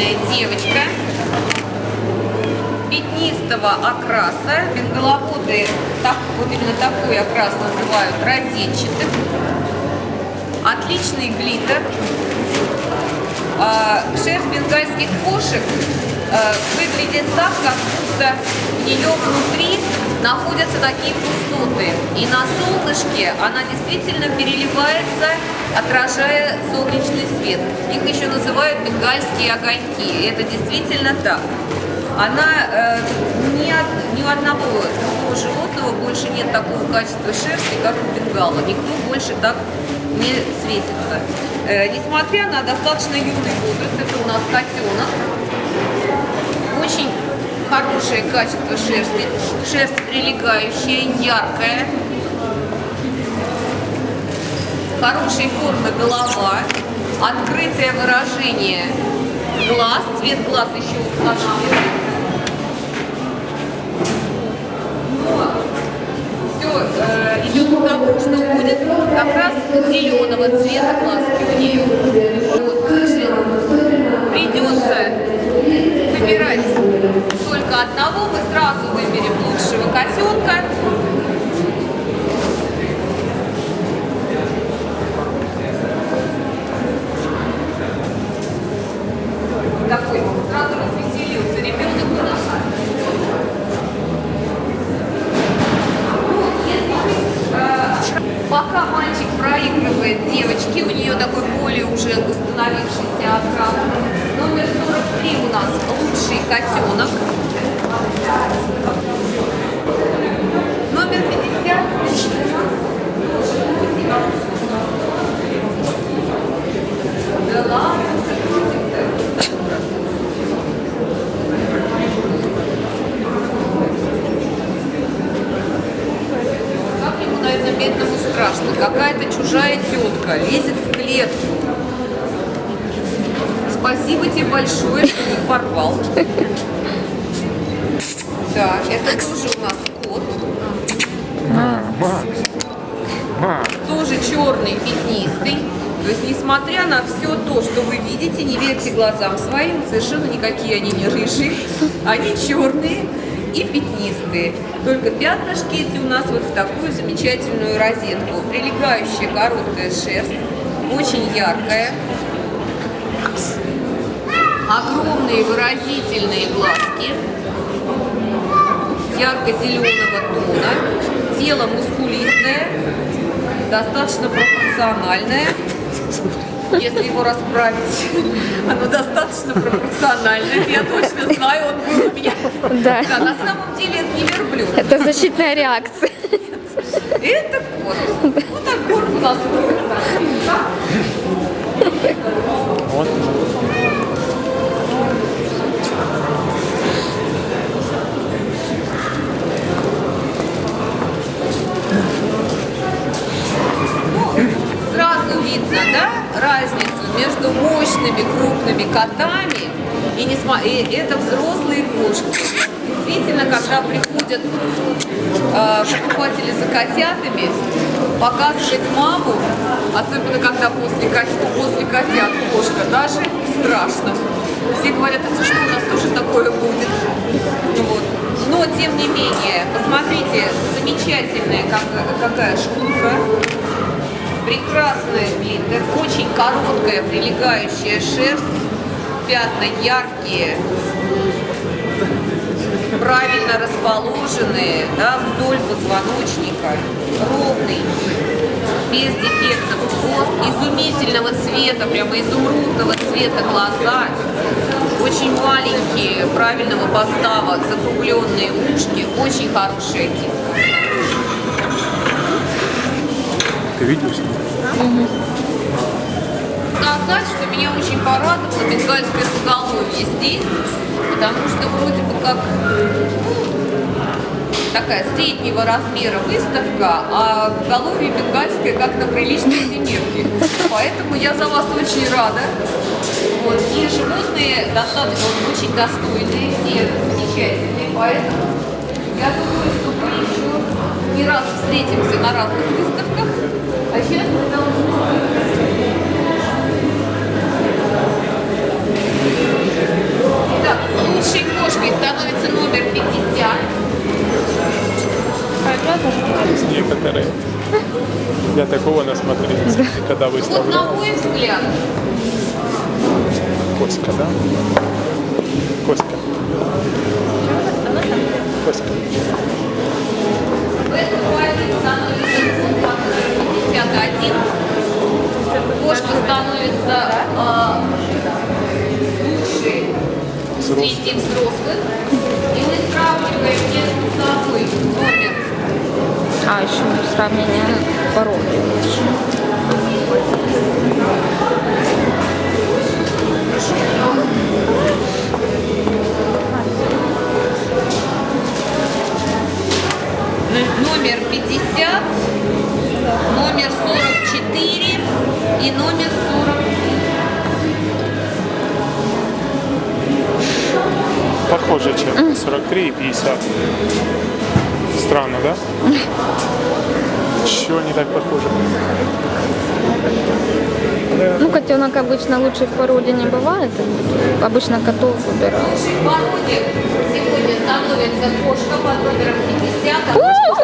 замечательная девочка пятнистого окраса. Бенгаловоды так, вот именно такой окрас называют розетчатым. Отличный глиттер. А, Шерсть бенгальских кошек э, выглядит так, как будто у нее внутри находятся такие пустоты. И на солнышке она действительно переливается, отражая солнечный свет. Их еще называют бенгальские огоньки. И это действительно так. Она э, ни, от, ни у одного другого животного больше нет такого качества шерсти, как у бенгала. Никто больше так не светится. Э, несмотря на достаточно юный возраст, это у нас котенок. Хорошее качество шерсти. Шерсть прилегающая, яркая. Хорошей формы голова. Открытое выражение глаз. Цвет глаз еще устанавливается. Э, идет к тому, что будет как раз зеленого цвета глазки у нее. Вот, к сожалению, придется выбирать только одного. Мы сразу выберем лучшего котенка. Такой сразу развеселился ребенок у нас. Ну, если, э, Пока мальчик проигрывает девочке, у нее такой более уже установившийся окрас. Номер 43 у нас лучший котенок. Номер 50. Да ладно. Как ему, наверное, бедному страшно. Какая-то чужая тетка лезет в клетку. Спасибо тебе большое, что не порвал. Да, это тоже у нас кот. Тоже черный, пятнистый. То есть, несмотря на все то, что вы видите, не верьте глазам своим, совершенно никакие они не рыжие. Они черные и пятнистые. Только пятнышки эти у нас вот в такую замечательную розетку. Прилегающая короткая шерсть, очень яркая. Огромные выразительные глазки ярко-зеленого тона, тело мускулистое, достаточно пропорциональное. Если его расправить, оно достаточно пропорциональное. Я точно знаю, он был у меня. Да. Да, на самом деле это не верблюд. Это защитная реакция. Это кот. Вот так кот у нас выглядит. Мощными крупными котами и, несма- и это взрослые кошки. Действительно, когда приходят э, покупатели за котятами, показывать маму, особенно когда после, после котят кошка, даже страшно. Короткая прилегающая шерсть, пятна яркие, правильно расположенные да, вдоль позвоночника, ровный, без дефектов хвост, изумительного цвета, прямо изумрудного цвета глаза, очень маленькие, правильного постава, закругленные ушки, очень хорошая киска. Ты видел что? Сказать, что меня очень порадовало бенгальское поголовье здесь, потому что вроде бы как ну, такая среднего размера выставка, а поголовье бенгальское как на приличной семерке. Поэтому я за вас очень рада. Вот. И животные достаточно очень достойные, все замечательные, поэтому я думаю, что мы еще не раз встретимся на разных выставках. А сейчас мы принципе, когда Вот выставляют. на мой взгляд, Коська, да? Коська. Коська. Price становится сумма 51. Кошка становится э, лучшей среди взрослых. И мы сравниваем между собой А, еще сравнение породы. номер 50, номер 44 и номер 40. Похоже, чем 43 и 50. Странно, да? Чего они так похожи? Ну, котенок обычно лучше в породе не бывает. Обычно котов выбирают. В породе сегодня становится кошка под номером 50. а О,